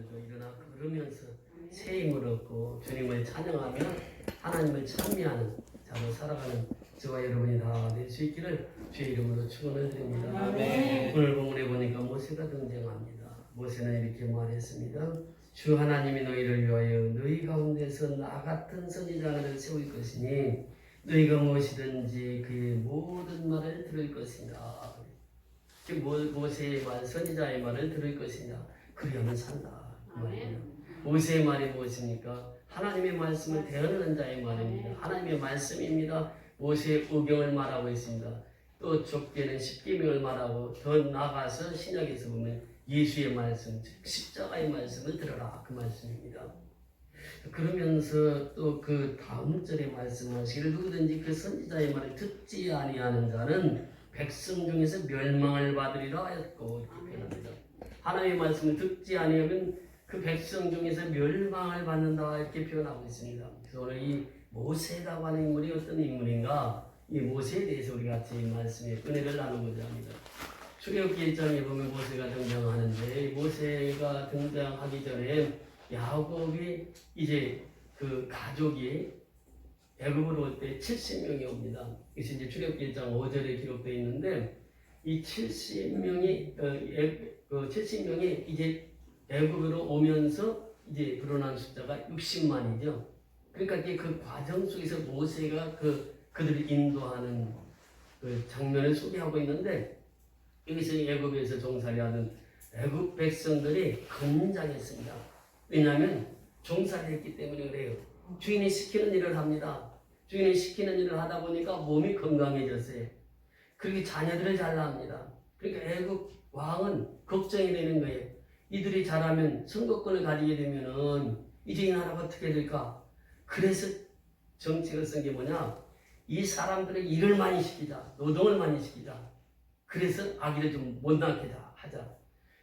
오늘도 일어나 걸으면서 새 힘을 얻고 주님을 찬양하며 하나님을 찬미하는 자로 살아가는 저와 여러분이 다 될 수 있기를 주의 이름으로 축원을 드립니다. 아멘. 오늘 본문에 보니까 모세가 등장합니다. 모세는 이렇게 말했습니다. 주 하나님이 너희를 위하여 너희 가운데서 나 같은 선지자를 세울 것이니 너희가 무엇이든지 그의 모든 말을 들을 것이다. 그 모- 모세의 말, 선지자의 말을 들을 것이냐. 그리하면 산다. 모세의 말이 무엇입니까? 하나님의 말씀을 대언하는 자의 말입니다. 하나님의 말씀입니다. 모세의 의경을 말하고 있습니다. 또 좁게는 십계명을 말하고 더 나아가서 신약에서 보면 예수의 말씀, 즉 십자가의 말씀을 들어라 그 말씀입니다. 그러면서 또 그 다음 절에 말씀하시기를 누구든지 그 선지자의 말을 듣지 아니하는 자는 백성 중에서 멸망을 받으리라 하였고 이렇게 표현합니다. 하나님의 말씀을 듣지 아니하면 그 백성 중에서 멸망을 받는다 이렇게 표현하고 있습니다. 그래서 오늘 이 모세라고 하는 인물이 어떤 인물인가 이 모세에 대해서 우리 같이 이 말씀에 은혜를 나누고자 합니다. 출애굽기 1장에 보면 모세가 등장하는데 이 모세가 등장하기 전에 야곱이 이제 그 가족이 애굽으로 올 때 70명이 옵니다. 이것이 이제 출애굽기 1장 5절에 기록되어 있는데 이 70명이 어, 애, 그 70명이 이제 애굽으로 오면서 이제 불어난 숫자가 60만이죠. 그러니까 이제 그 과정 속에서 모세가 그 그들을 인도하는 그 장면을 소개하고 있는데 여기서 애굽에서 종살이 하는 애굽 백성들이 건장했습니다. 왜냐하면 종살이 했기 때문에 그래요. 주인이 시키는 일을 합니다. 주인이 시키는 일을 하다 보니까 몸이 건강해졌어요. 그렇게 자녀들을 잘 낳습니다. 그러니까 애굽 왕은 걱정이 되는 거예요. 이들이 잘하면 선거권을 가지게 되면은 이제 이 나라가 어떻게 될까? 그래서 정책을 쓴 게 뭐냐? 이 사람들의 일을 많이 시키자, 노동을 많이 시키자. 그래서 아기를 좀 못 낳게 하자.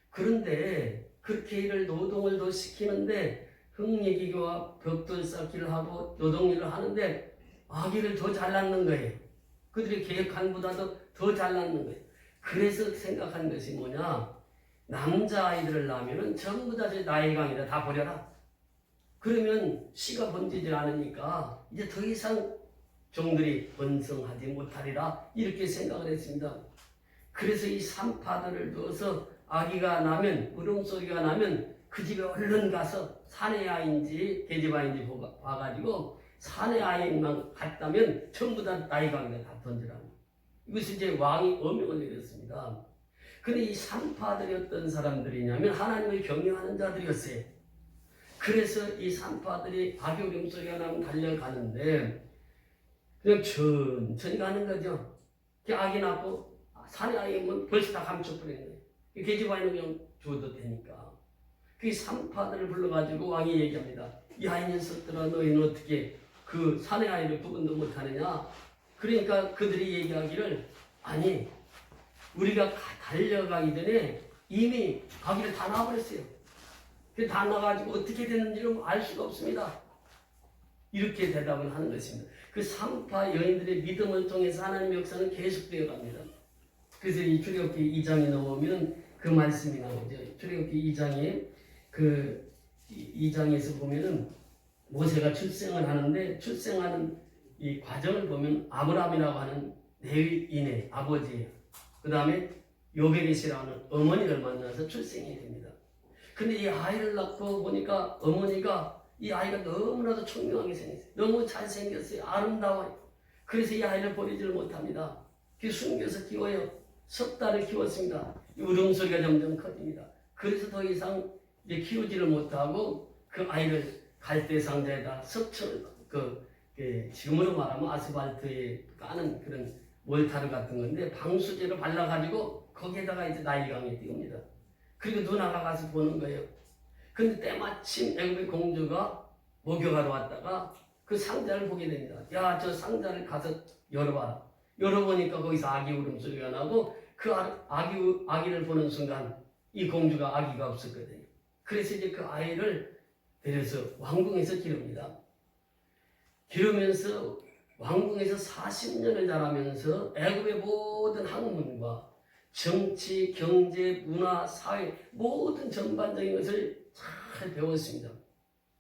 그런데 그렇게 일을 노동을 더 시키는데 흥예기교와 벽돌 쌓기를 하고 노동일을 하는데 아기를 더 잘 낳는 거예요. 그들이 계획한 보다도 더 잘 낳는 거예요. 그래서 생각한 것이 뭐냐? 남자아이들을 낳으면 전부 다 나의 강이다. 다 버려라. 그러면 씨가 번지질 않으니까 이제 더 이상 종들이 번성하지 못하리라. 이렇게 생각을 했습니다. 그래서 이 산파들을 두어서 아기가 나면 울음소리가 나면 그 집에 얼른 가서 사내 아이인지 계집 아이인지 봐가지고 사내 아이만 갔다면 전부 다 나이 강에 다 던지라고. 이것이 이제 왕이 어명을 내렸습니다. 근데 이 산파들이 어떤 사람들이냐면 하나님을 경외하는 자들이었어요. 그래서 이 산파들이 아기 울음소리가 나면 달려가는데 그냥 천천히 가는 거죠. 그 아기 낳고 산에 아이면 벌써 다 감춰버리는 거예요. 그 계집 아이는 그냥 죽어도 되니까. 그 산파들을 불러가지고 왕이 얘기합니다. 이 아이 녀석들아 너희는 어떻게 그 산의 아이를 구분도 못하느냐? 그러니까 그들이 얘기하기를 아니 우리가 가- 달려가기 전에 이미 아기를 다 낳아버렸어요. 그다 낳아가지고 어떻게 됐는지를 알 수가 없습니다. 이렇게 대답을 하는 것입니다. 그 산파 여인들의 믿음을 통해서 하나님의 역사는 계속되어 갑니다. 그래서 이 출애굽기 2장에 넘어오면 그 말씀이 나오죠. 출애굽기 2장에 그 2장에서 보면은 모세가 출생을 하는데 출생하는 이 과정을 보면 아브라함이라고 하는 레위인의 아버지예요. 그 다음에 요베릿이라는 어머니를 만나서 출생이 됩니다. 근데 이 아이를 낳고 보니까 어머니가 이 아이가 너무나도 청명하게 생겼어요. 너무 잘생겼어요. 아름다워요. 그래서 이 아이를 버리지를 못합니다. 그 숨겨서 키워요. 석 달을 키웠습니다. 이 울음소리가 점점 커집니다. 그래서 더 이상 이제 키우지를 못하고 그 아이를 갈대 상자에다 석철 그, 그 지금으로 말하면 아스팔트에 까는 그런 월타르 같은 건데 방수제로 발라가지고 거기에다가 이제 나일강에 띄웁니다. 그리고 누나가 가서 보는 거예요. 근데 때마침 애굽의 공주가 목욕하러 왔다가 그 상자를 보게 됩니다. 야, 저 상자를 가서 열어봐라. 열어보니까 거기서 아기 울음소리가 나고 그 아- 아기, 우- 아기를 보는 순간 이 공주가 아기가 없었거든요. 그래서 이제 그 아이를 데려서 왕궁에서 기릅니다. 기르면서 왕궁에서 40년을 자라면서 애굽의 모든 학문과 정치, 경제, 문화, 사회 모든 전반적인 것을 잘 배웠습니다.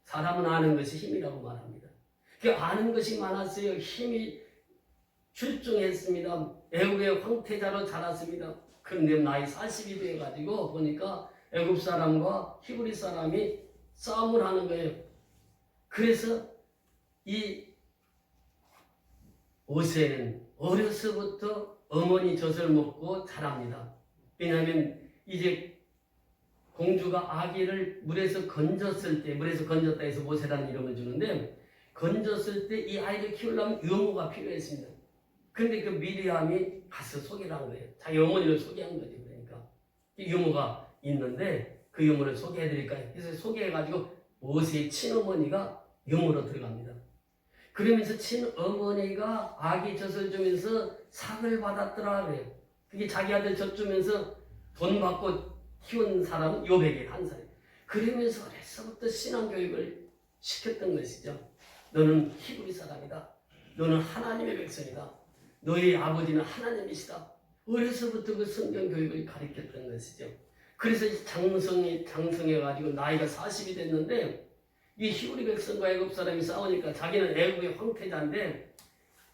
사람은 아는 것이 힘이라고 말합니다. 그 아는 것이 많았어요. 힘이 출중했습니다. 애국의 황태자로 자랐습니다. 그런데 나이 40이 돼가지고 보니까 애국 사람과 히브리 사람이 싸움을 하는 거예요. 그래서 이 오세는 어려서부터 어머니 젖을 먹고 자랍니다. 왜냐하면 이제 공주가 아기를 물에서 건졌을 때, 물에서 건졌다 해서 모세라는 이름을 주는데, 건졌을 때 이 아이를 키우려면 유모가 필요했습니다. 근데 그 미리암이 가서 소개를 한 거예요. 자기 어머니를 소개한 거죠. 그러니까. 이 유모가 있는데, 그 유모를 소개해드릴까요? 그래서 소개해가지고 모세의 친어머니가 유모로 들어갑니다. 그러면서 친어머니가 아기 젖을 주면서 상을 받았더라 그래요. 그게 자기 아들 젖 주면서 돈 받고 키운 사람은 요백의 한 살. 그러면서 어려서부터 신앙 교육을 시켰던 것이죠. 너는 히브리 사람이다. 너는 하나님의 백성이다. 너희 아버지는 하나님이시다. 어려서부터 그 성경 교육을 가르쳤던 것이죠. 그래서 장성이 장성해 가지고 나이가 40이 됐는데 이 히브리 백성과 애굽 사람이 싸우니까 자기는 애굽의 황태자인데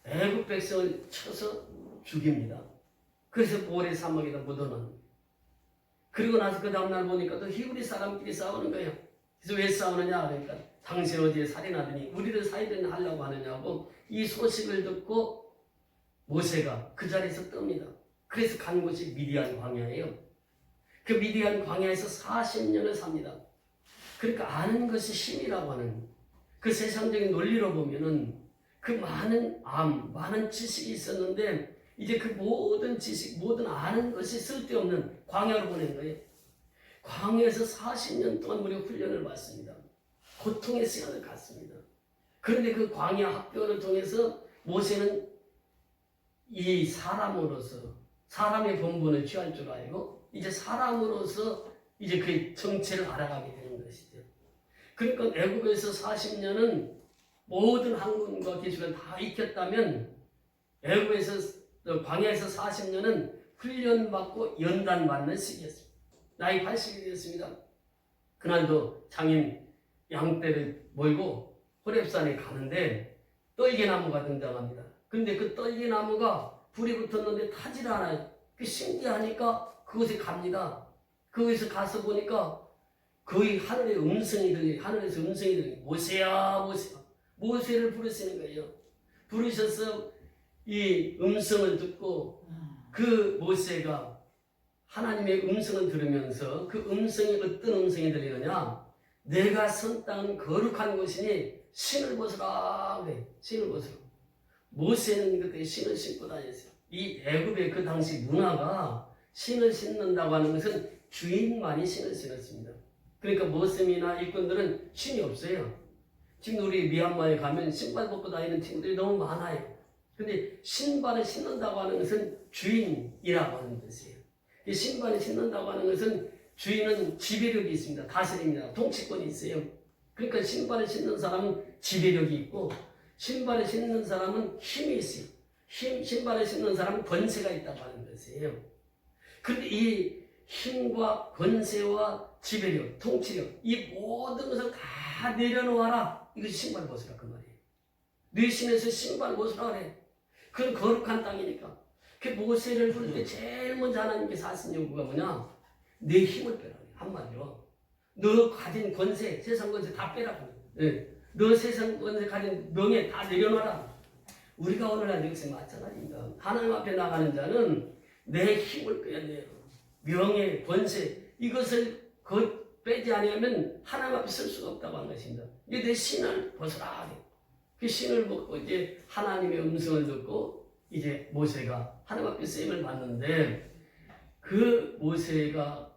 애굽 백성을 쳐서 죽입니다. 그래서 모래 사막에다 묻어놓은 그리고 나서 그 다음날 보니까 또 히브리 사람끼리 싸우는 거예요. 그래서 왜 싸우느냐 그러니까 당신 어디에 살인하더니 우리를 살인 하려고 하느냐고 이 소식을 듣고 모세가 그 자리에서 뜹니다. 그래서 간 곳이 미디안 광야예요. 그 미디안 광야에서 40년을 삽니다. 그러니까 아는 것이 힘이라고 하는 그 세상적인 논리로 보면은 그 많은 암, 많은 지식이 있었는데 이제 그 모든 지식, 모든 아는 것이 쓸데없는 광야로 보낸 거예요. 광야에서 40년 동안 무려 훈련을 받습니다. 고통의 시간을 갖습니다. 그런데 그 광야 학교를 통해서 모세는 이 사람으로서 사람의 본분을 취할 줄 알고 이제 사람으로서 이제 그 정체를 알아가게 것이죠. 그러니까 애굽에서 40년은 모든 학문과 기술을 다 익혔다면 애굽에서 광야에서 40년은 훈련받고 연단받는 시기였습니다. 나이 80이 되었습니다. 그날도 장인 양떼를 몰고 호랩산에 가는데 떨기나무가 등장합니다. 근데 그 떨기나무가 불이 붙었는데 타질 않아요. 그 신기하니까 그곳에 갑니다. 그곳에 가서 보니까 거의 하늘의 음성이 들리, 하늘에서 음성이 들리, 모세야, 모세야. 모세를 부르시는 거예요. 부르셔서 이 음성을 듣고 그 모세가 하나님의 음성을 들으면서 그 음성이 어떤 음성이 들리느냐? 내가 선 땅은 거룩한 곳이니 신을 벗으라 그래. 신을 벗으라. 모세는 그때 신을 신고 다녔어요. 이 애굽의 그 당시 문화가 신을 신는다고 하는 것은 주인만이 신을 신었습니다. 그러니까 모셈이나 일꾼들은 신이 없어요. 지금 우리 미얀마에 가면 신발 벗고 다니는 친구들이 너무 많아요. 근데 신발을 신는다고 하는 것은 주인이라고 하는 뜻이에요. 이 신발을 신는다고 하는 것은 주인은 지배력이 있습니다. 다스립니다. 통치권이 있어요. 그러니까 신발을 신는 사람은 지배력이 있고 신발을 신는 사람은 힘이 있어요. 힘, 신발을 신는 사람은 권세가 있다고 하는 것이에요. 그런데 이 힘과 권세와 지배력, 통치력 이 모든 것을 다 내려놓아라. 이것이 신발 벗으라 그 말이에요. 내 신에서 신발 벗으라 그래. 그건 거룩한 땅이니까. 그 모세를 부를 때 제일 먼저 하나님께서 하신 요구가 뭐냐? 내 힘을 빼라. 한마디로. 너 가진 권세, 세상 권세 다 빼라. 네. 너 세상 권세 가진 명예 다 내려놔라. 우리가 오늘날 여기서 마찬가지입니다. 하나님 앞에 나가는 자는 내 힘을 빼야 돼요. 명예, 권세 이것을 그 빼지 아니하면 하나님 앞에 쓸 수가 없다고 하는 것입니다. 이게 내 신을 벗어라. 그 신을 벗고 이제 하나님의 음성을 듣고 이제 모세가 하나님 앞에 쓰임을 받는데 그 모세가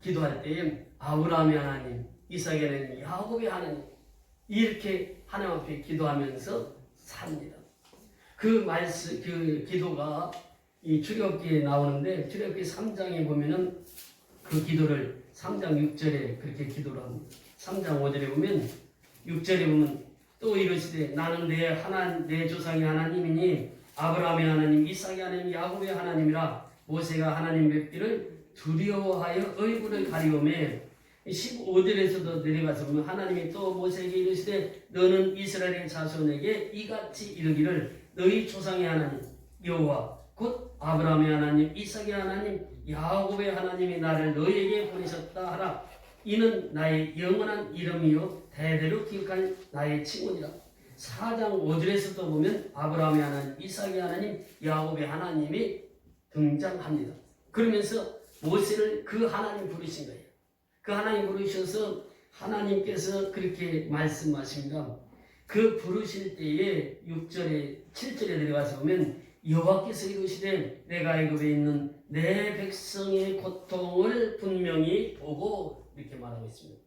기도할 때에 아브라함의 하나님, 이삭의 하나님, 야곱의 하나님 이렇게 하나님 앞에 기도하면서 삽니다. 그 말씀, 그 기도가 이 출애굽기에 나오는데 출애굽기 3장에 보면은 그 기도를 3장 6절에 그렇게 기도를 합니다. 3장 5절에 보면 6절에 보면 또 이러시되 나는 내 하나 내 조상의 하나님이니 아브라함의 하나님, 이삭의 하나님, 야곱의 하나님이라 모세가 하나님 뵙기를 두려워하여 얼굴을 가리움에 15절에서도 내려가서 보면 하나님이 또 모세에게 이르시되 너는 이스라엘의 자손에게 이같이 이르기를 너희 조상의 하나님 여호와 곧 아브라함의 하나님 이삭의 하나님 야곱의 하나님이 나를 너희에게 보내셨다 하라. 이는 나의 영원한 이름이요 대대로 기억할 나의 칭호니라. 4장 5절에서도 보면 아브라함의 하나님 이삭의 하나님 야곱의 하나님이 등장합니다. 그러면서 모세를 그 하나님 부르신 거예요. 그 하나님 부르셔서 하나님께서 그렇게 말씀하십니다. 그 부르실 때에 6절에 7절에 내려가서 보면 여호와께서 이르시되 내가 애굽에 있는 내 백성의 고통을 분명히 보고 이렇게 말하고 있습니다.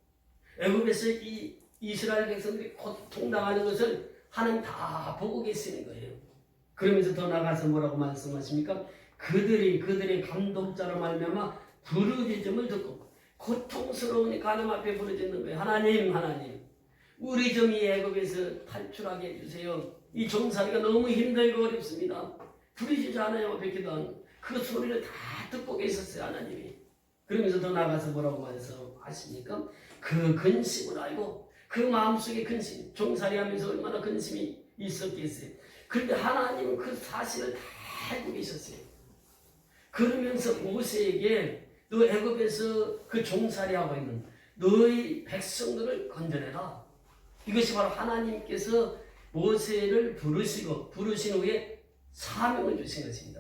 애굽에서 이 이스라엘 백성들이 고통당하는 것을 하나님 다 보고 계시는 거예요. 그러면서 더 나가서 뭐라고 말씀하십니까? 그들이 그들의 감독자로 말미암아 부르짖음을 듣고 고통스러우니까 하나님 앞에 부르짖는 거예요. 하나님, 하나님, 우리 좀 이 애굽에서 탈출하게 해주세요. 이 종살이가 너무 힘들고 어렵습니다. 하나님 앞에 기도하는 그 소리를 다 듣고 계셨어요, 하나님이. 그러면서 더 나가서 뭐라고 말씀하십니까? 그 근심을 알고 그 마음속에 근심, 종살이 하면서 얼마나 근심이 있었겠어요. 그런데 하나님은 그 사실을 다 알고 계셨어요. 그러면서 모세에게 너 애굽에서 그 종살이 하고 있는 너희 백성들을 건져내라. 이것이 바로 하나님께서 모세를 부르시고 부르신 후에 사명을 주신 것입니다.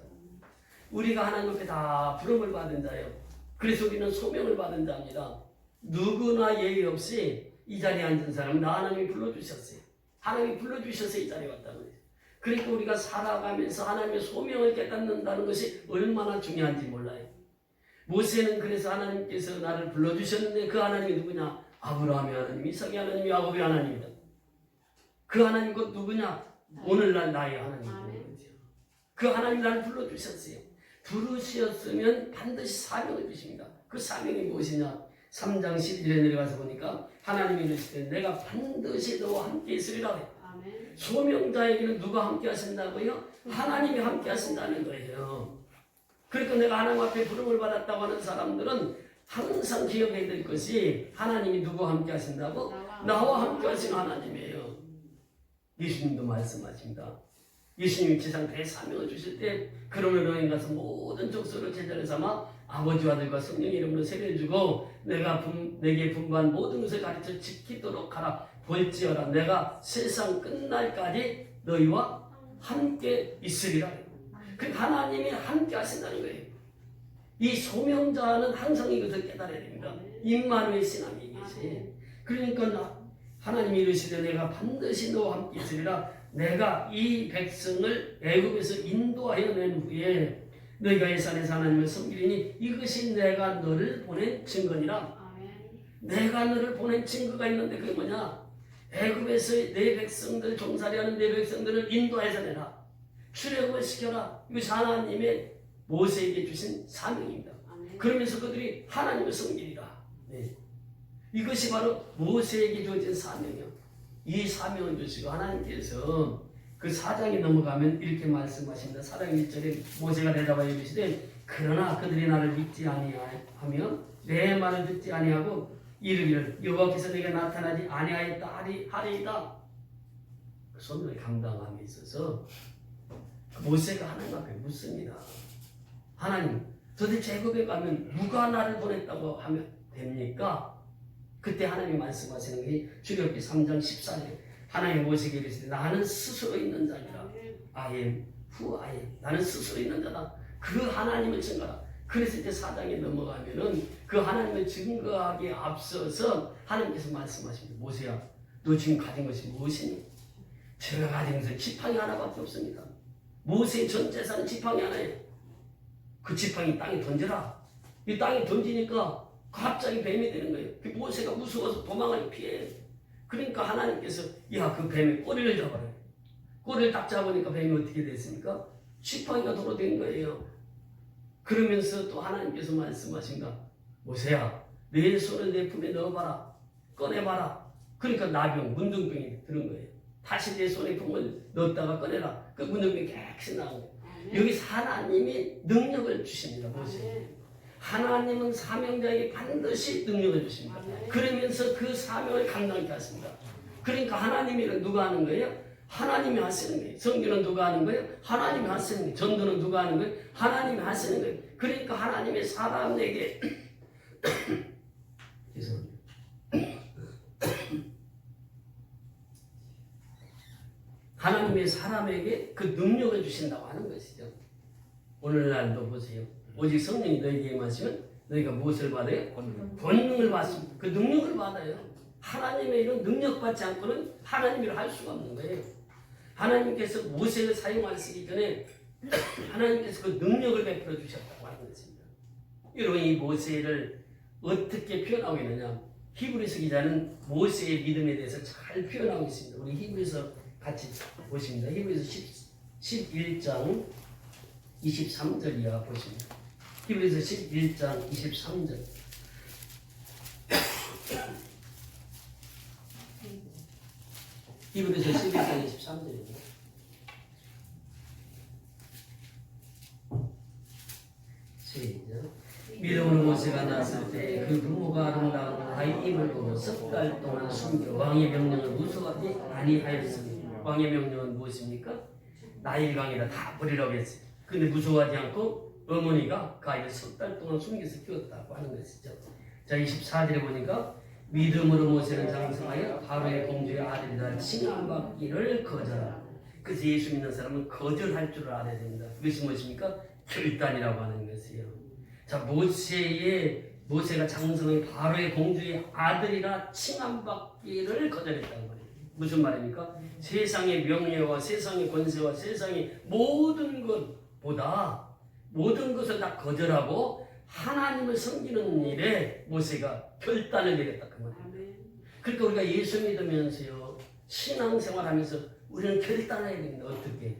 우리가 하나님 앞에 다 부름을 받은 자예요. 그래서 우리는 소명을 받은 자입니다. 누구나 예의 없이 이 자리에 앉은 사람은 나 하나님이 불러주셨어요. 하나님이 불러주셔서 이 자리에 왔다는 거예요. 그러니까 우리가 살아가면서 하나님의 소명을 깨닫는다는 것이 얼마나 중요한지 몰라요. 모세는 그래서 하나님께서 나를 불러주셨는데 그 하나님이 누구냐? 아브라함의 하나님, 이삭의 하나님, 야곱의 하나님이다. 그 하나님 곧 누구냐? 오늘날 나의 하나님. 그 하나님 나를 불러주셨어요. 부르셨으면 반드시 사명을 주십니다. 그 사명이 무엇이냐? 3장 11절에 내려가서 보니까 하나님이 이르시되 내가 반드시 너와 함께 있으리라. 아멘. 소명자에게는 누가 함께 하신다고요? 하나님이 함께 하신다는 거예요. 그러니까 내가 하나님 앞에 부름을 받았다고 하는 사람들은 항상 기억해야 될 것이 하나님이 누구와 함께 하신다고? 나와 함께 하신 하나님이에요. 예수님도 말씀하십니다. 예수님이 지상 대사명을 주실 때 그러면 너희 가서 모든 족속을 제자를 삼아 아버지와 아들과 성령 이름으로 세례를 주고 내가 분, 내게 분부한 모든 것을 가르쳐 지키도록 하라. 볼지어라 내가 세상 끝날까지 너희와 함께 있으리라. 그 하나님이 함께 하신다는 거예요. 이 소명자는 항상 이것을 깨달아야 됩니다. 임마누의 신앙이 이것이 그러니까 나- 하나님이 이르시되 내가 반드시 너와 함께 있으리라 내가 이 백성을 애굽에서 인도하여 낸 후에 너희가 이 산에서 하나님을 섬기리니 이것이 내가 너를 보낸 증거니라. 내가 너를 보낸 증거가 있는데 그게 뭐냐 애굽에서 내 백성들 종살이하는 내 백성들을 인도해서 내라 출애굽을 시켜라 이것이 하나님의 모세에게 주신 사명입니다. 그러면서 그들이 하나님을 섬기리라. 네. 이것이 바로 모세에게 주어진 사명이요. 이 사명을 주시고 하나님께서 그 사장이 넘어가면 이렇게 말씀하십니다. 사장 1절에 모세가 대답하여 이르시되 그러나 그들이 나를 믿지 아니하며 내 말을 듣지 아니하고 이르기를 여호와께서 내게 나타나지 아니하였다 하리, 하리이다. 그 손을 감당함에 있어서 모세가 하나님 앞에 묻습니다. 하나님 도대체 애굽에 가면 누가 나를 보냈다고 하면 됩니까? 그때 하나님 말씀하시는 게 출애굽기 3장 14절. 하나님 모세에게 이르시되 나는 스스로 있는 자니라. who I am. 나는 스스로 있는 자다. 그 하나님을 증거하라. 그래서 이제 사장에 넘어가면은 그 하나님을 증거하기에 앞서서 하나님께서 말씀하십니다. 모세야 너 지금 가진 것이 무엇이니? 제가 가진 것은 지팡이 하나밖에 없습니다. 모세의 전 재산은 지팡이 하나예요. 그 지팡이 땅에 던져라. 이 땅에 던지니까 갑자기 뱀이 되는 거예요. 그 모세가 무서워서 도망을 피해. 그러니까 하나님께서 야 그 뱀의 꼬리를 잡아라. 꼬리를 딱 잡으니까 뱀이 어떻게 됐습니까? 지팡이가 도로 된 거예요. 그러면서 또 하나님께서 말씀하신다. 모세야, 내 손을 내 품에 넣어봐라. 꺼내봐라. 그러니까 나병, 문둥병이 들은 거예요. 다시 내 손에 품을 넣었다가 꺼내라. 그 문둥병이 거예요. 아멘. 여기 하나님이 능력을 주십니다. 모세. 하나님은 사명자에게 반드시 능력을 주십니다. 그러면서 그 사명을 감당케 하십니다. 그러니까 하나님이 누가 하는 거예요? 하나님이 하시는 거예요. 성교는 누가 하는 거예요? 하나님이 하시는 거예요. 전도는 누가 하는 거예요? 하나님이 하시는 거예요. 그러니까 하나님의 사람에게. 하나님의 사람에게 그 능력을 주신다고 하는 것이죠. 오늘날도 보세요. 오직 성령이 너희에게 임하시면 너희가 무엇을 받아요? 권능을 받습니다. 그 능력을 받아요. 하나님의 이런 능력 받지 않고는 하나님 일을 할 수가 없는 거예요. 하나님께서 모세를 사용하시기 전에 하나님께서 그 능력을 베풀어 주셨다고 하는 것입니다. 여러분 이 모세를 어떻게 표현하고 있느냐? 히브리서 기자는 모세의 믿음에 대해서 잘 표현하고 있습니다. 우리 히브리서 같이 보십니다. 히브리서 10, 11장 23절 이하 보십니다. 히브리서 11장 23절. 히브리서 11장 23절입니다. 시작. 믿음으로 모세가 났을 때 그 부모가 아름다운 아이임을 보고 석 달 동안 숨겨 왕의 명령을 무서워하지 아니하였으니 왕의 명령은 무엇입니까? 나일강이라 다 버리라고 했어요. 근데 무서워하지 않고 어머니가 그 아이를 석 달 동안 숨겨서 키웠다고 하는 것이죠. 자 24절에 보니까 믿음으로 모세는 장성하여 바로의 공주의 아들이라 칭함받기를 거절하라. 그래서 예수 믿는 사람은 거절할 줄을 알아야 됩니다. 그것이 무엇입니까? 결단이라고 하는 것이에요. 자 모세의 모세가 장성의 바로의 공주의 아들이라 칭함받기를 거절했다는 말이에요. 무슨 말입니까? 세상의 명예와 세상의 권세와 세상의 모든 것보다 모든 것을 다 거절하고 하나님을 섬기는 일에 모세가 결단을 내렸다 그 말이에요. 그러니까 우리가 예수 믿으면서요 신앙생활 하면서 우리는 결단해야 됩니다. 어떻게?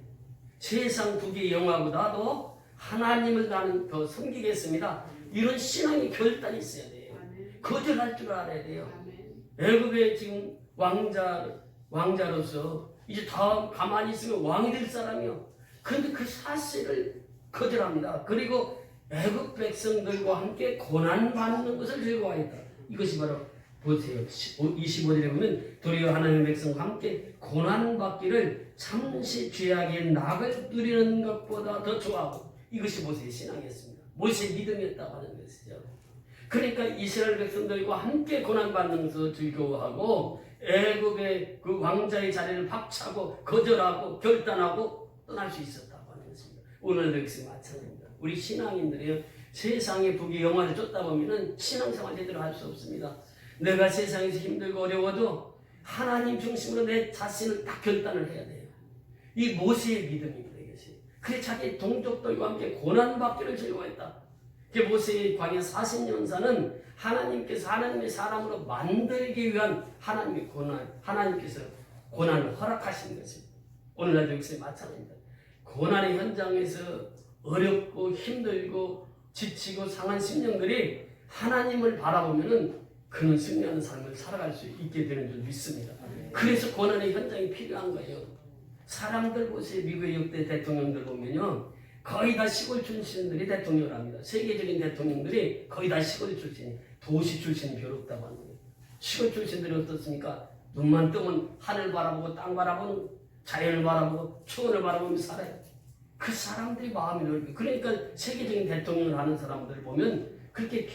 세상 두개 영화보다도 하나님을 나는 더 섬기겠습니다. 이런 신앙의 결단이 있어야 돼요. 거절할 줄 알아야 돼요. 애굽의 지금 왕자 왕자로서 이제 다 가만히 있으면 왕이 될 사람이요. 그런데 그 사실을 거절합니다. 그리고 애굽 백성들과 함께 고난 받는 것을 즐거워했다. 이것이 바로 보세요. 25절에 보면 도리어 하나님의 백성과 함께 고난 받기를 잠시 죄악의 낙을 누리는 것보다 더 좋아하고 이것이 모세의 신앙이었습니다. 모세의 믿음이었다고 하는 것이죠. 그러니까 이스라엘 백성들과 함께 고난 받는 것을 즐거워하고 애굽의 그 왕자의 자리를 박차고 거절하고 결단하고 떠날 수 것입니다. 오늘도 역시 마찬가지입니다. 우리 신앙인들이 세상의 북이 영화를 쫓다 보면은 신앙생활 제대로 할 수 없습니다. 내가 세상에서 힘들고 어려워도 하나님 중심으로 내 자신을 딱 결단을 해야 돼요. 이 모세의 믿음입니다. 이것이. 그래 자기 동족들과 함께 고난받기를 즐거워했다. 그 모세의 광야 40년사는 하나님께서 하나님의 사람으로 만들기 위한 하나님의 고난, 하나님께서 고난을 허락하신 것입니다. 오늘날도 역시 마찬가지입니다. 고난의 현장에서 어렵고 힘들고 지치고 상한 심령들이 하나님을 바라보면은 그는 승리하는 삶을 살아갈 수 있게 되는 줄 믿습니다. 그래서 고난의 현장이 필요한 거예요. 사람들 보세요. 미국의 역대 대통령들 보면요. 거의 다 시골 출신들이 대통령을 합니다. 세계적인 대통령들이 거의 다 시골 출신이 도시 출신이 별로 없다고 하는 거예요. 시골 출신들이 어떻습니까? 눈만 뜨면 하늘 바라보고 땅 바라보는 자연을 바라보고 초원을 바라보면서 살아요. 그 사람들이 마음이 넓고 그러니까 세계적인 대통령을 하는 사람들 보면 그렇게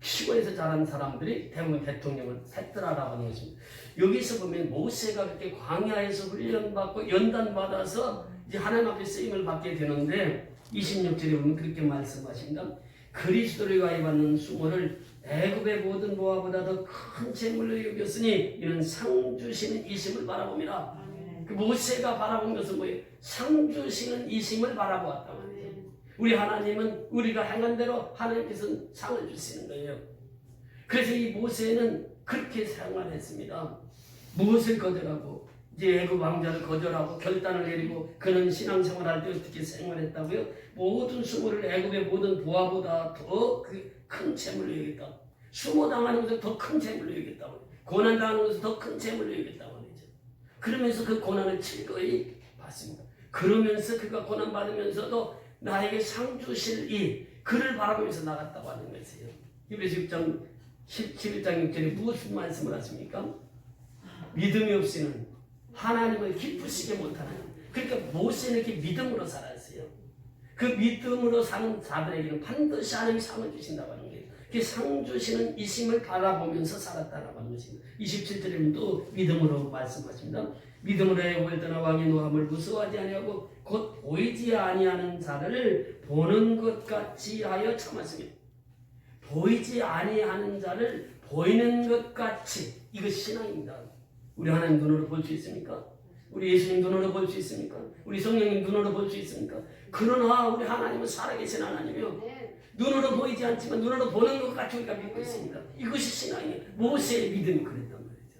시골에서 자란 사람들이 대부분 대통령을 했더라라고 하는 것입니다. 여기서 보면 모세가 그렇게 광야에서 훈련받고 연단받아서 이제 하나님 앞에 쓰임을 받게 되는데 26절에 보면 그렇게 말씀하십니다. 그리스도를 가입하는 수모를 애굽의 모든 보화보다 더 큰 재물로 여겼으니 이는 상 주시는 이심을 바라봅니다. 그 모세가 바라본 것은 뭐예요? 상 주시는 이심을 바라보았다. 우리 하나님은 우리가 행한 대로 하나님께서는 상을 주시는 거예요. 그래서 이 모세는 그렇게 생활했습니다. 무엇을 거절하고 이제 애굽 왕자를 거절하고 결단을 내리고 그는 신앙생활할 때 어떻게 생활했다고요? 모든 수모를 애굽의 모든 부하보다 더 큰 재물로 여겼다. 수모 당하는 것을 더큰 재물로 여겼다고. 고난 당하는 것을 더큰 재물로 여겼다고 하죠. 그러면서 그 고난을 즐거이 받습니다. 그러면서 그가 고난 받으면서도 나에게 상 주실 이 그를 바라보면서 나갔다고 하는 것이에요. 히브리서 6장 11장 6절에 무슨 말씀을 하십니까? 믿음이 없이는 하나님을 기쁘시게 못하는 그러니까 모세는 이렇게 믿음으로 살았어요. 그 믿음으로 사는 자들에게는 반드시 하나님이 상을 주신다고 하는 상 주시는 이심을 바라보면서 살았다라고 하는 것입니다. 27절에는 또 믿음으로 말씀하십니다. 믿음으로 애굽을 떠나 왕의 노함을 무서워하지 아니하고 곧 보이지 아니하는 자를 보는 것 같이 하여 참았으며 보이지 아니하는 자를 보이는 것 같이 이것이 신앙입니다. 우리 하나님 눈으로 볼 수 있습니까? 우리 예수님 눈으로 볼 수 있습니까? 우리 성령님 눈으로 볼 수 있습니까? 그러나 우리 하나님은 살아계신 하나님이요. 눈으로 보이지 않지만 눈으로 보는 것 우리가 믿고 있습니다. 이것이 신앙이에요. 모세의 믿음이 그랬단 말이죠.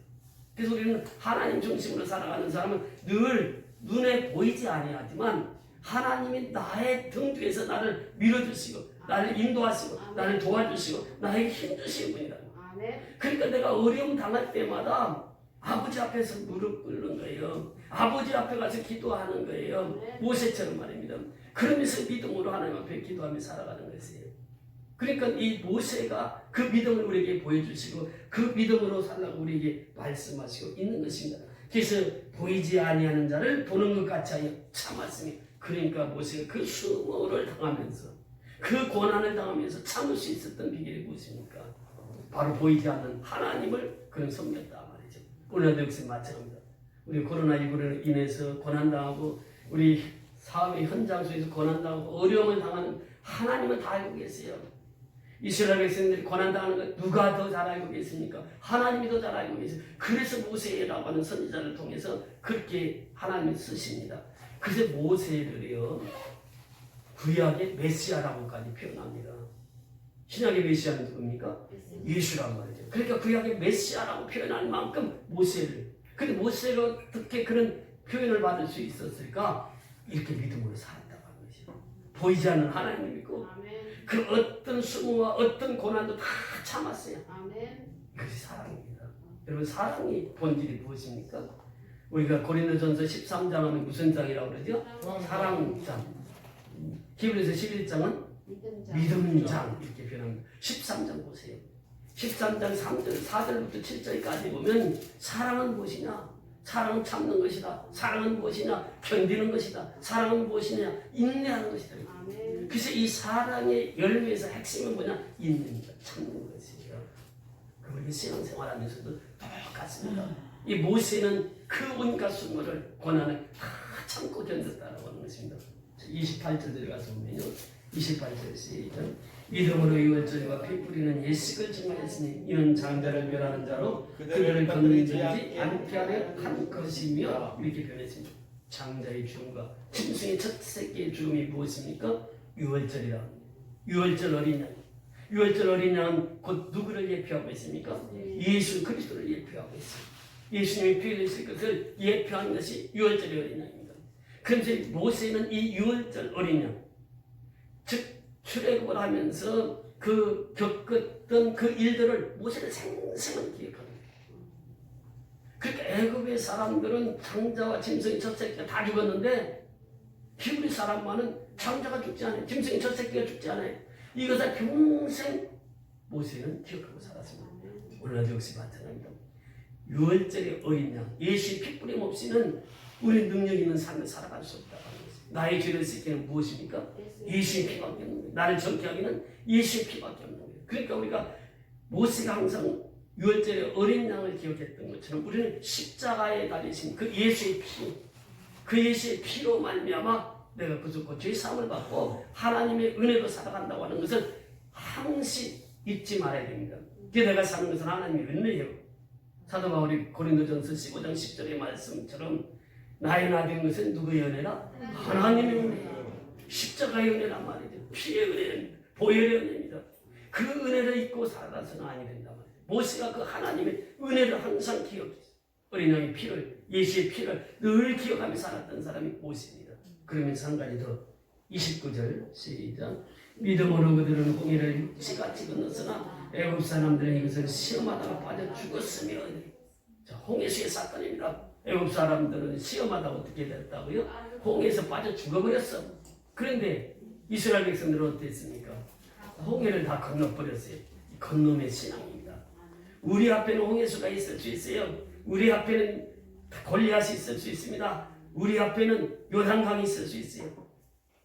그래서 우리는 하나님 중심으로 살아가는 사람은 늘 눈에 보이지 아니하지만 하나님이 나의 등 뒤에서 나를 밀어주시고 나를 인도하시고 나를 도와주시고 나에게 힘주시는 분이다. 그러니까 내가 어려움 당할 때마다 아버지 앞에서 무릎 꿇는 거예요. 아버지 앞에 가서 기도하는 거예요. 모세처럼 말입니다. 그러면서 믿음으로 하나님 앞에 기도하며 살아가는 것이에요. 그러니까 이 모세가 그 믿음을 우리에게 보여주시고 그 믿음으로 살라고 우리에게 말씀하시고 있는 것입니다. 그래서 보이지 아니하는 자를 보는 것 같이 하여 참았으니 그러니까 모세가 그 수모를 당하면서 그 고난을 당하면서 참을 수 있었던 비결이 무엇입니까? 바로 보이지 않는 하나님을 그런 섬겼다 말이죠. 오늘도 역시 마찬가지입니다. 우리 코로나19로 인해서 고난당하고 우리 사회 현장 속에서 고난당하고 어려움을 당하는 하나님은 다 알고 계세요. 이스라엘 백성들이 고난당하는 것 누가 더 잘 알고 계십니까? 하나님이 더 잘 알고 계세요. 그래서 모세라고 하는 선지자를 통해서 그렇게 하나님이 쓰십니다. 그래서 모세를요 구약의 메시아라고까지 표현합니다. 신약의 메시아는 누굽니까? 예수란 말이죠. 그러니까 구약의 메시아라고 표현할 만큼 모세를 근데 모세가 어떻게 그런 표현을 받을 수 있었을까? 이렇게 믿음으로 살았다고 하는 것이죠. 보이지 않는 하나님을 믿고 그 어떤 수모와 어떤 고난도 다 참았어요. 그것이 사랑입니다. 여러분 사랑이 본질이 무엇입니까? 우리가 고린도전서 13장 하면 무슨 장이라고 그러죠? 사랑장. 히브리서 11장은 믿음장 이렇게 표현합니다. 13장 보세요. 13장 3절, 4절부터 7절까지 보면 사랑은 무엇이냐? 사랑은 참는 것이다. 사랑은 무엇이냐? 견디는 것이다. 사랑은 무엇이냐? 인내하는 것이다. 그래서 이 사랑의 열매에서 핵심은 뭐냐? 인내입니다. 참는 것이에요. 그 우리 신앙생활하면서도 똑같습니다. 이 모세는 그 온갖 수모를 고난을 다 참고 견뎠다라고 하는 것입니다. 28절 들어가서 보면요. 28절 시작. 믿음으로 이월절과 피 뿌리는 예식을 증언했으니 이는 장자를 멸하는 자로 그들을 건드리지 않게 하려 한 것이며 이렇게 변했습니다. 장자의 죽음과 짐승의 첫 새끼의 죽음이 무엇입니까? 유월절이라. 유월절 어린 양. 유월절 어린 양은 곧 누구를 예표하고 있습니까? 예수 그리스도를 예표하고 있습니다. 예수님이 피 흘리실 것을 예표하는 것이 유월절의 어린 양입니다. 그런데 모세는 이 유월절 어린 양, 즉 출애굽을 하면서 그 겪었던 그 일들을 모세는 생생히 기억합니다. 그러니까 애굽의 사람들은 장자와 짐승이 첫 새끼가 다 죽었는데 히브리 사람만은 장자가 죽지 않아요. 짐승이 첫 새끼가 죽지 않아요. 이것을 평생 모세는 기억하고 살았습니다. 오늘도 역시 마찬가지입니다. 유월절의 어린 양, 예수의 핏부림 없이는 우리 능력 있는 삶을 살아갈 수 것입니다. 나의 죄를 씻기는 무엇입니까? 예수의 피밖에 없는 거예요. 나를 정케 하기는 예수의 피밖에 없는 거예요. 그러니까 우리가 모세가 항상 유월절의 어린 양을 기억했던 것처럼 우리는 십자가에 달리신 그 예수의 피, 그 예수의 피로 말미암아 내가 그저고 죄 사함을 받고 하나님의 은혜로 살아간다고 하는 것을 항시 잊지 말아야 됩니다. 그게 내가 사는 것은 하나님의 은혜예요. 사도 바울이 고린도전서 15장 10절의 말씀처럼 나의 나된 것은 누구의 은혜라? 하나님의 은혜예요. 십자가의 은혜란 말이죠. 피의 은혜입니다. 보혈의 은혜입니다. 그 은혜를 잊고 살아서는 아니 된다 말이에요. 모세가 그 하나님의 은혜를 항상 기억했 어요. 어린 양의 피를, 예수의 피를 늘 기억하며 살았던 사람이 모세입니다. 그러면서 한 가지 더 29절 시작 믿음으로 그들은 공의를 육지같이 건넜으나 애굽 사람들은 이것을 시험하다가 빠져 죽었으며 자, 홍해수의 사건입니다. 애굽 사람들은 시험하다가 어떻게 됐다고요? 홍해에서 빠져 죽어버렸어. 그런데 이스라엘 백성들은 어땠습니까? 홍해를 다 건너버렸어요. 이 건nom의 신앙입니다. 우리 앞에는 홍해수가 있을 수 있어요. 우리 앞에는 골리앗이 있을 수 있습니다. 우리 앞에는 요단강이 있을 수 있어요.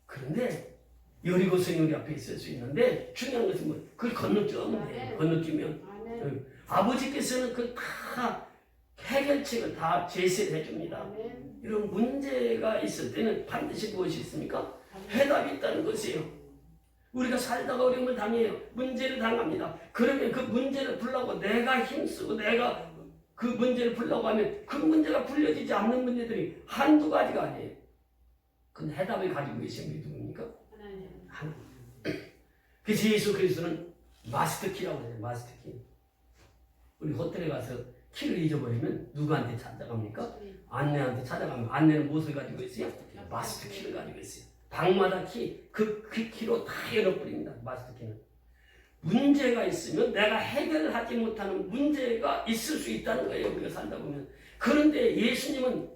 그런데 여리고성이 우리 앞에 있을 수 있는데 중요한 것은 뭐 그걸 건너뛰면 돼요. 건너뛰면 아멘. 아버지께서는 그 다 해결책을 다 제시해 줍니다. 이런 문제가 있을 때는 반드시 무엇이 있습니까? 해답이 있다는 것이에요. 우리가 살다가 어려움을 당해요. 문제를 당합니다. 그러면 그 문제를 풀려고 내가 힘쓰고 내가 그 문제를 풀려고 하면 그 문제가 풀려지지 않는 문제들이 한두 가지가 아니에요. 근데 해답을 가지고 계신 분이 누굽니까? 그래서 예수 그리스도는 마스터 키라고 해요. 마스터 키. 우리 호텔에 가서 키를 잊어버리면 누구한테 찾아갑니까? 안내한테 찾아가면 안내는 무엇을 가지고 있어요? 마스터 키를 가지고 있어요. 방마다 키, 그, 그 키로 다 열어버립니다. 마스터 키는. 문제가 있으면 내가 해결하지 못하는 문제가 있을 수 있다는 거예요. 우리가 살다 보면. 그런데 예수님은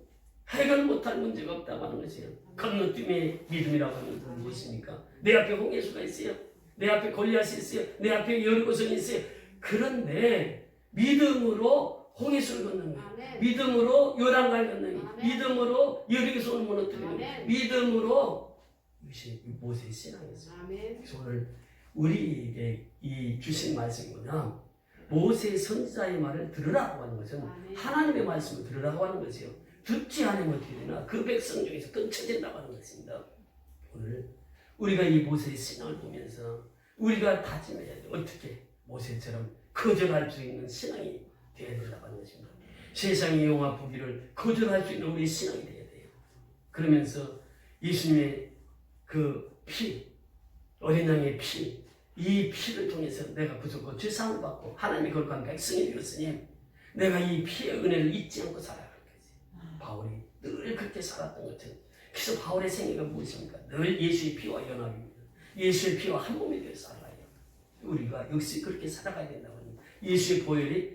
해결 못할 문제가 없다고 하는 것이에요. 건너뛰기의 믿음이라고 하는 것은 무엇입니까? 내 앞에 홍해수가 있어요. 내 앞에 골리앗이 있어요. 내 앞에 여리고성이 있어요. 그런데 믿음으로 홍해수를 걷는 거예요. 믿음으로 요단강을 걷는 거예요. 믿음으로 여리고성을 무너뜨리는 거예요. 믿음으로 이것이 모세의. 그래서 오늘 우리에게 이 주신 말씀은요. 모세 선지자의 말을 들으라고 하는 것은 아멘. 하나님의 말씀을 들으라고 하는 것이요. 듣지 않으면 어떻게 되나? 그 백성 중에서 끊쳐진다고 하는 것입니다. 오늘 우리가 이 모세의 신앙을 보면서 우리가 다짐해야 돼. 어떻게 모세처럼 거절할 수 있는 신앙이 되어야 된다고 하는 것입니다. 세상의 영화 보기를 거절할 수 있는 우리의 신앙이 되어야 돼요. 그러면서 예수님의 그 피, 어린 양의 피, 이 피를 통해서 내가 구속과 죄상을 받고 하나님의 거룩한 백성이 되었으니 내가 이 피의 은혜를 잊지 않고 살아가는 거지. 바울이 늘 그렇게 살았던 것처럼. 그래서 바울의 생애가 무엇입니까? 늘 예수의 피와 연합입니다. 예수의 피와 한 몸이 되어 살아요. 우리가 역시 그렇게 살아가야 된다고 합니다. 예수의 보혈이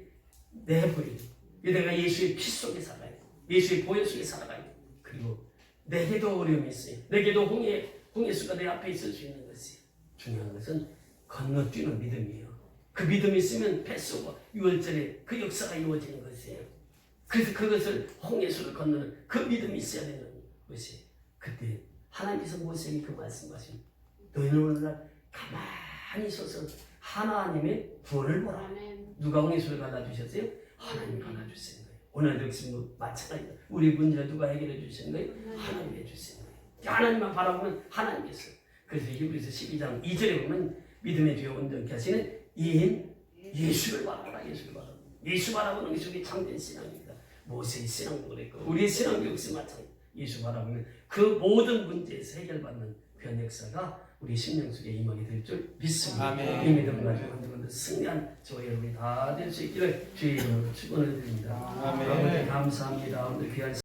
내 보혈. 내가 예수의 피 속에 살아야 돼. 예수의 보혈 속에 살아가야 돼. 그리고 내게도 어려움이 있어요. 내게도 홍해, 홍해수가 내 앞에 있을 수 있는 것이에요. 중요한 것은 건너뛰는 믿음이에요. 그 믿음이 있으면 뱃속과 6월절에 그 역사가 이루어지는 것이에요. 그래서 그것을 홍해수를 건너는 그 믿음이 있어야 되는 것이 그때 하나님께서 모세에게 그 말씀하신 너희는 오늘날 가만히 서서 하나님의 구원을 보라. 누가 홍해수를 갈라주셨어요? 하나님이 갈라주신 거예요. 오늘 역시 뭐 마찬가지다. 우리 문제를 누가 해결해 주신 거예요? 하나님이 해주신 거예요. 하나님만 바라보면 하나님께서. 그래서 히브리서 12장 2절에 보면 믿음의 뒤에 온전케 하시는 이인 예수를 바라보라. 예수를 바라보라. 예수 바라보는 것이 우리 참된 신앙입니다. 모세의 신앙도 그랬고 우리의 신앙도 역시 마찬가지. 예수 바라보면 그 모든 문제에서 해결받는 그런 역사가 우리 심령 속에 임하게 될 줄 믿습니다. 아멘. 이 믿음 가지고 한번 승리한 저희 여러분이 다 될 수 있기를 주의 이름으로 축원을 드립니다. 아멘. 감사합니다. 오늘 귀한